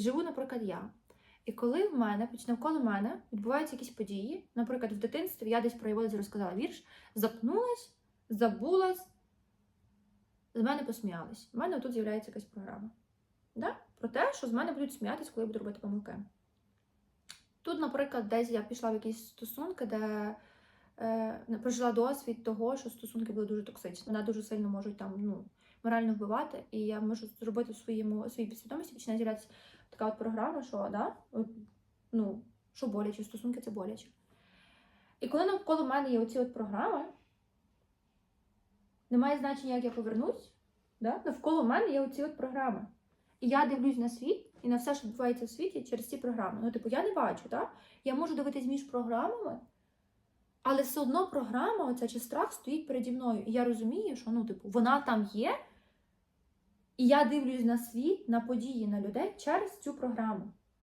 живу, наприклад, я. І коли в мене, навколо мене відбуваються якісь події, наприклад, в дитинстві я десь проявилась, розказала вірш, запнулась, забулась, з мене посміялись. У мене тут з'являється якась програма. Да? Про те, що з мене будуть сміятись, коли я буду робити помилки. Тут, наприклад, десь я пішла в якісь стосунки, де е, прожила досвід того, що стосунки були дуже токсичні. Вона дуже сильно можуть там ну, морально вбивати, і я можу зробити в своєму своїй підсвідомості, починає з'являтися така от програма, що да, от, ну, що боляче, стосунки це боляче. І коли навколо мене є оці от програми, немає значення, як я повернусь, да? навколо мене є оці от програми. І я дивлюсь на світ і на все, що відбувається в світі через ці програми. Ну, типу, я не бачу, так? Я можу дивитись між програмами, але все одно програма, оця чи страх стоїть переді мною. І я розумію, що ну, типу, вона там є, і я дивлюсь на світ, на події, на людей через цю програму.